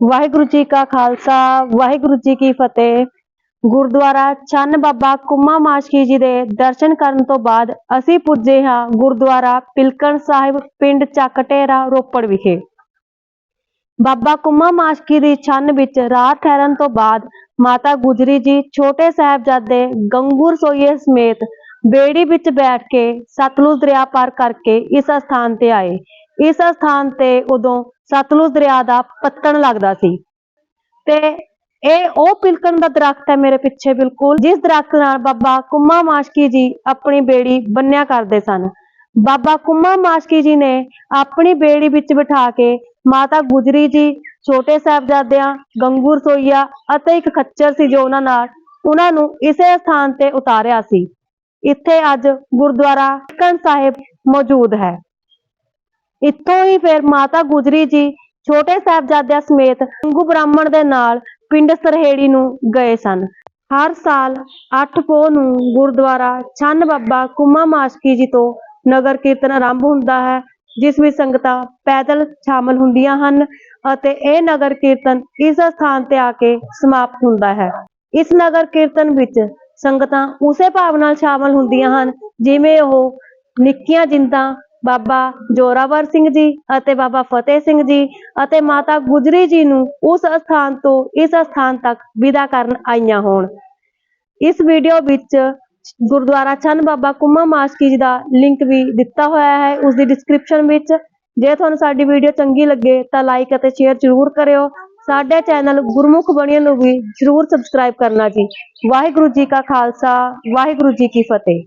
ਵਾਹਿਗੁਰੂ ਜੀ ਕਾ ਖਾਲਸਾ, ਵਾਹਿਗੁਰੂ ਜੀ ਕੀ ਫਤਿਹ। ਗੁਰਦੁਆਰਾ ਚੰਨ ਬਾਬਾ ਕੁੰਮਾ ਮਾਸ਼ਕੀ ਜੀ ਦੇ ਦਰਸ਼ਨ ਕਰਨ ਤੋਂ ਬਾਅਦ ਅਸੀਂ ਪੁੱਜੇ ਹਾਂ ਗੁਰਦੁਆਰਾ ਪਿਲਕਣ ਸਾਹਿਬ ਪਿੰਡ ਚੱਕ ਰੋਪੜ ਵਿਖੇ। ਬਾਬਾ ਕੁੰਮਾ ਮਾਸ਼ਕੀ ਦੀ ਛੰਨ ਵਿੱਚ ਰਾਤ ਠਹਿਰਨ ਤੋਂ ਬਾਅਦ ਮਾਤਾ ਗੁਜਰੀ ਜੀ ਛੋਟੇ ਸਾਹਿਬਜ਼ਾਦੇ ਗੰਗੂਰ ਸੋਈਏ ਸਮੇਤ ਬੇੜੀ ਵਿੱਚ ਬੈਠ ਕੇ ਸਤਲੁਜ ਦਰਿਆ ਪਾਰ ਕਰਕੇ ਇਸ ਸਥਾਨ ਤੇ ਆਏ। ਇਸ ਸਥਾਨ ਤੇ ਉਦੋਂ ਸਤਲੁਜ ਦਰਿਆ ਦਾ ਪੱਤਣ ਲੱਗਦਾ ਸੀ। ਤੇ ਇਹ ਉਹ ਪਿਲਕਣ ਦਾ ਦਰਖਤ ਹੈ ਮੇਰੇ ਪਿੱਛੇ ਬਿਲਕੁਲ, ਜਿਸ ਦਰਖਤ ਨਾਲ ਬਾਬਾ ਕੁੰਮਾ ਮਾਸ਼ਕੀ ਜੀ ਆਪਣੀ ਬੇੜੀ ਬੰਨਿਆ ਕਰਦੇ ਸਨ। ਬਾਬਾ ਕੁੰਮਾ ਮਾਸ਼ਕੀ ਜੀ ਨੇ ਆਪਣੀ ਬੇੜੀ ਵਿੱਚ ਬਿਠਾ ਕੇ ਮਾਤਾ ਗੁਜਰੀ ਜੀ, ਛੋਟੇ ਸਾਹਿਬਜ਼ਾਦਿਆਂ, ਗੰਗੂ ਰਸੋਈਆ ਅਤੇ ਇੱਕ ਖੱਚਰ ਸੀ ਜੋ ਉਹਨਾਂ ਨਾਲ ਉਹਨਾਂ ਨੂੰ ਇਸੇ ਸਥਾਨ ਤੇ ਉਤਾਰਿਆ ਸੀ। ਇੱਥੇ ਅੱਜ ਗੁਰਦੁਆਰਾ ਕਣ ਸਾਹਿਬ ਮੌਜੂਦ ਹੈ। ਇੱਥੋਂ ਹੀ ਫਿਰ ਮਾਤਾ ਗੁਜਰੀ ਜੀ ਛੋਟੇ ਸਾਹਿਬਜ਼ਾਦਿਆਂ ਸਮੇਤ ਗੰਗੂ ਬ੍ਰਾਹਮਣ ਦੇ ਨਾਲ ਪਿੰਡ ਸਰਹੇੜੀ ਨੂੰ ਗਏ ਸਨ। ਹਰ ਸਾਲ 8 ਪੋਹ ਨੂੰ ਗੁਰਦੁਆਰਾ ਛੰਨ ਬਾਬਾ ਕੁੰਮਾ ਮਾਸ਼ਕੀ ਜੀ ਤੋਂ ਨਗਰ ਕੀਰਤਨ ਆਰੰਭ ਹੁੰਦਾ ਹੈ, ਜਿਸ ਵਿੱਚ ਸੰਗਤਾਂ ਪੈਦਲ ਸ਼ਾਮਲ ਹੁੰਦੀਆਂ ਹਨ ਅਤੇ ਇਹ ਨਗਰ ਕੀਰਤਨ ਇਸ ਸਥਾਨ ਤੇ ਆ ਕੇ ਸਮਾਪਤ ਹੁੰਦਾ ਹੈ। ਇਸ ਨਗਰ ਕੀਰਤਨ ਵਿੱਚ ਸੰਗਤਾਂ ਉਸੇ ਭਾਵ ਨਾਲ ਸ਼ਾਮਲ ਹੁੰਦੀਆਂ ਹਨ, ਜਿਵੇਂ ਉਹ ਨਿੱਕੀਆਂ ਜਿੰਦਾਂ ਬਾਬਾ ਜੋਰਾਵਰ ਸਿੰਘ ਜੀ ਅਤੇ ਬਾਬਾ ਫਤਿਹ ਸਿੰਘ ਜੀ ਅਤੇ ਮਾਤਾ ਗੁਜਰੀ ਜੀ ਨੂੰ ਉਸ ਸਥਾਨ ਤੋਂ ਇਸ ਸਥਾਨ ਤੱਕ ਵਿਦਾ ਕਰਨ ਆਈਆਂ ਹੋਣ। ਇਸ ਵੀਡੀਓ ਵਿੱਚ ਗੁਰਦੁਆਰਾ ਚੰਨ ਬਾਬਾ ਕੁਮਾ ਮਾਸਕੀ ਜੀ ਦਾ ਲਿੰਕ ਵੀ ਦਿੱਤਾ ਹੋਇਆ ਹੈ। ਉਸ ਦੀ ਡਿਸਕ੍ਰਿਪਸ਼ਨ ਵਿੱਚ ਜੇ ਤੁਹਾਨੂੰ ਸਾਡੀ ਵੀਡੀਓ ਚੰਗੀ ਲੱਗੇ ਤਾਂ ਲਾਈਕ ਅਤੇ ਸ਼ੇਅਰ ਜ਼ਰੂਰ ਕਰਿਓ। ਸਾਡੇ ਚੈਨਲ ਗੁਰਮੁਖ ਬਣੀਆਂ ਨੂੰ ਵੀ ਜ਼ਰੂਰ ਸਬਸਕ੍ਰਾਈਬ ਕਰਨਾ ਜੀ। ਵਾਹਿਗੁਰੂ ਜੀ ਕਾ ਖਾਲਸਾ, ਵਾਹਿਗੁਰੂ ਜੀ ਕੀ ਫਤਿਹ।